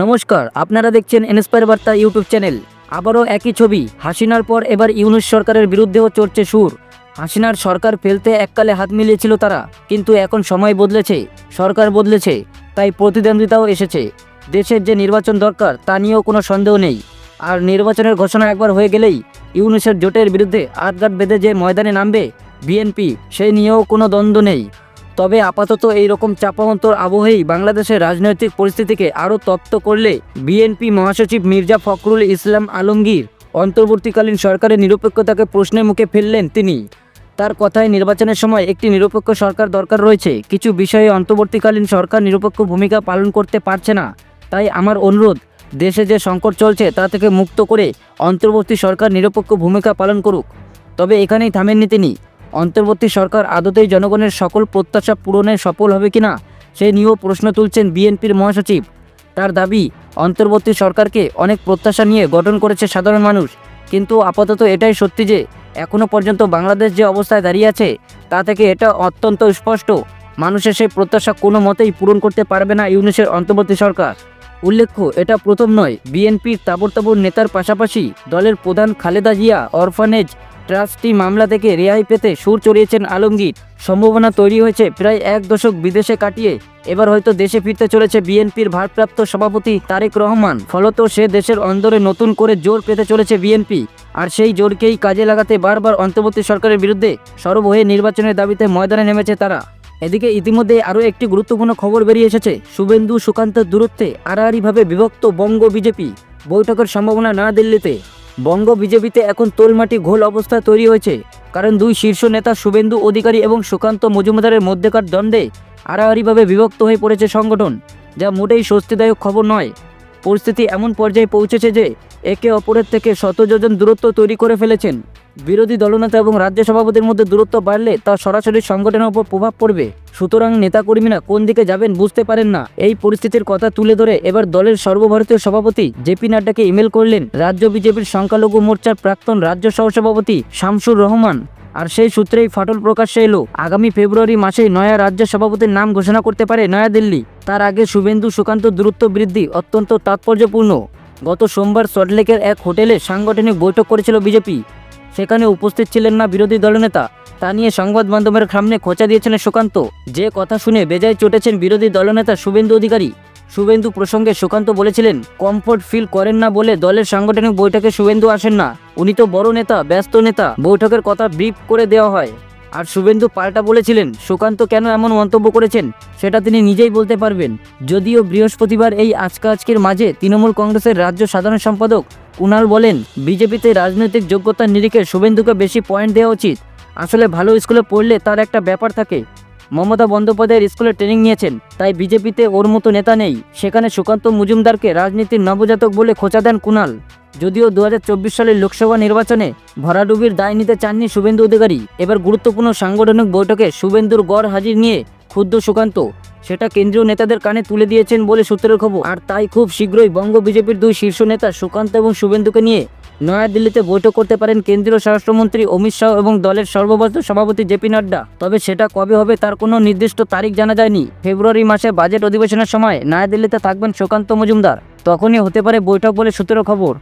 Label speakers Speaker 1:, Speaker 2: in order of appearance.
Speaker 1: নমস্কার, আপনারা দেখছেন এনস্পায়ার বার্তা ইউটিউব চ্যানেল। আবারও একই ছবি, হাসিনার পর এবার ইউনুস সরকারের বিরুদ্ধেও চড়ছে সুর। হাসিনার সরকার ফেলতে এককালে হাত মিলিয়েছিল তারা, কিন্তু এখন সময় বদলেছে, সরকার বদলেছে, তাই প্রতিদ্বন্দ্বিতাও এসেছে। দেশের যে নির্বাচন দরকার, তা নিয়েও কোনো সন্দেহ নেই। আর নির্বাচনের ঘোষণা একবার হয়ে গেলেই ইউনুসের জোটের বিরুদ্ধে আটঘাট বেঁধে যে ময়দানে নামবে বিএনপি সেই নিয়েও কোনো দ্বন্দ্ব নেই। তবে আপাতত এই রকম চাপান্তর আবহেই বাংলাদেশের রাজনৈতিক পরিস্থিতিকে আরও তপ্ত করলে বিএনপি মহাসচিব মির্জা ফখরুল ইসলাম আলমগীর অন্তর্বর্তীকালীন সরকারের নিরপেক্ষতাকে প্রশ্নের মুখে ফেললেন তিনি। তার কথায় নির্বাচনের সময় একটি নিরপেক্ষ সরকার দরকার রয়েছে। কিছু বিষয়ে অন্তর্বর্তীকালীন সরকার নিরপেক্ষ ভূমিকা পালন করতে পারছে না। তাই আমার অনুরোধ, দেশে যে সংকট চলছে তা থেকে মুক্ত করে অন্তর্বর্তী সরকার নিরপেক্ষ ভূমিকা পালন করুক। তবে এখানেই থামেননি তিনি। অন্তর্বর্তী সরকার আদতেই জনগণের সকল প্রত্যাশা পূরণে সফল হবে কিনা সে নিয়েও প্রশ্ন তুলছেন বিএনপির মহাসচিব। তার দাবি, অন্তর্বর্তী সরকারকে অনেক প্রত্যাশা নিয়ে গঠন করেছে সাধারণ মানুষ। কিন্তু আপাতত এটাই সত্যি যে এখনও পর্যন্ত বাংলাদেশ যে অবস্থায় দাঁড়িয়ে আছে, তা থেকে এটা অত্যন্ত স্পষ্ট। মানুষের সেই প্রত্যাশা কোনো মতেই পূরণ করতে পারবে না ইউনিসের অন্তর্বর্তী সরকার। উল্লেখ্য, এটা প্রথম নয়। বিএনপির তাবর তাবর নেতার পাশাপাশি দলের প্রধান খালেদা জিয়া, অরফানেজ ট্রাস্টি মামলা থেকে রেহাই পেতে সুর চড়িয়েছেন আলমগীর। সম্ভাবনা তৈরি হয়েছে প্রায় এক দশক বিদেশে কাটিয়ে। এবার হয়তো দেশে ফিরতে চলেছে বিএনপির ভারপ্রাপ্ত সভাপতি তারেক রহমান। ফলত সে দেশের অন্দরে নতুন করে জোর পেতে চলেছে বিএনপি। আর সেই জোরকেই কাজে লাগাতে বারবার অন্তর্বর্তী সরকারের বিরুদ্ধে সরব হয়ে নির্বাচনের দাবিতে ময়দানে নেমেছে তারা। এদিকে ইতিমধ্যে আরও একটি গুরুত্বপূর্ণ খবর বেরিয়ে এসেছে। শুভেন্দু সুকান্তের দূরত্বে আড়াআড়িভাবে বিভক্ত বঙ্গ বিজেপি। বৈঠকের সম্ভাবনা না দিল্লিতে। বঙ্গ বিজেপিতে এখন তোলমাটি ঘোল অবস্থা তৈরি হয়েছে। কারণ দুই শীর্ষ নেতা শুভেন্দু অধিকারী এবং সুকান্ত মজুমদারের মধ্যেকার দ্বন্দ্বে আড়াআড়িভাবে বিভক্ত হয়ে পড়েছে সংগঠন, যা মোটেই স্বস্তিদায়ক খবর নয়। পরিস্থিতি এমন পর্যায়ে পৌঁছেছে যে একে অপরের থেকে শত যোজন দূরত্ব তৈরি করে ফেলেছেন। বিরোধী দলনেতা এবং রাজ্য সভাপতির মধ্যে দূরত্ব বাড়লে তা সরাসরি সংগঠনের উপর প্রভাব পড়বে। সুতরাং নেতাকর্মীরা কোন দিকে যাবেন বুঝতে পারেন না। এই পরিস্থিতির কথা তুলে ধরে এবার দলের সর্বভারতীয় সভাপতি জেপি নাড্ডাকে ইমেল করলেন রাজ্য বিজেপির সংখ্যালঘু মোর্চার প্রাক্তন রাজ্য সহসভাপতি শামসুর রহমান। আর সেই সূত্রেই ফাটল প্রকাশ্যে এলো, আগামী ফেব্রুয়ারি মাসেই নয়া রাজ্য সভাপতির নাম ঘোষণা করতে পারে নয়াদিল্লি। তার আগে শুভেন্দু সুকান্ত দূরত্ব বৃদ্ধি অত্যন্ত তাৎপর্যপূর্ণ। গত সোমবার সল্টলেকের এক হোটেলে সাংগঠনিক বৈঠক করেছিল বিজেপি। সেখানে উপস্থিত ছিলেন না বিরোধী দলনেতা তা নিয়ে সংবাদ মাধ্যমের সামনে খোঁচা দিয়েছিলেন সুকান্ত। যে কথা শুনে বেজায় চটেছেন বিরোধী দলনেতা শুভেন্দু অধিকারী। শুভেন্দু প্রসঙ্গে সুকান্ত বলেছিলেন, কমফোর্ট ফিল করেন না বলে দলের সাংগঠনিক বৈঠকে শুভেন্দু আসেন না। উনি তো বড় নেতা, ব্যস্ত নেতা। বৈঠকের কথা ব্রিফ করে দেওয়া হয়। আর শুভেন্দু পাল্টা বলেছিলেন, সুকান্ত কেন এমন মন্তব্য করেছেন? সেটা তিনি নিজেই বলতে পারবেন। যদিও বৃহস্পতিবার এই আজকা আজকের মাঝে তৃণমূল কংগ্রেসের রাজ্য সাধারণ সম্পাদক কুণাল বলেন, বিজেপিতে রাজনৈতিক যোগ্যতার নিরিখে শুভেন্দুকে বেশি পয়েন্ট দেওয়া উচিত। আসলে ভালো স্কুলে পড়লে তার একটা ব্যাপার থাকে। মমতা বন্দ্যোপাধ্যায়ের স্কুলে ট্রেনিং নিয়েছেন, তাই বিজেপিতে ওর মতো নেতা নেই। সেখানে সুকান্ত মজুমদারকে রাজনীতির নবজাতক বলে খোঁচা দেন কুণাল যদিও দু হাজার চব্বিশ সালের লোকসভা নির্বাচনে ভরাডুবির দায় নিতে চাননি শুভেন্দু অধিকারী। এবার গুরুত্বপূর্ণ সাংগঠনিক বৈঠকে শুভেন্দুর গড় হাজির নিয়ে ক্ষুদ্র সুকান্ত। সেটা কেন্দ্রীয় নেতাদের কানে তুলে দিয়েছেন বলে সূত্রের খবর। আর তাই খুব শীঘ্রই বঙ্গ বিজেপির দুই শীর্ষ নেতা সুকান্ত এবং শুভেন্দুকে নিয়ে নয়াদিল্লিতে বৈঠক করতে পারেন কেন্দ্রীয় স্বরাষ্ট্রমন্ত্রী অমিত শাহ এবং দলের সর্বভারতীয় সভাপতি জেপি নাড্ডা। তবে সেটা কবে হবে তার কোনো নির্দিষ্ট তারিখ জানা যায়নি। ফেব্রুয়ারি মাসে বাজেট অধিবেশনের সময় নয়াদিল্লিতে থাকবেন সুকান্ত মজুমদার। তখনই হতে পারে বৈঠক বলে সূত্র খবর।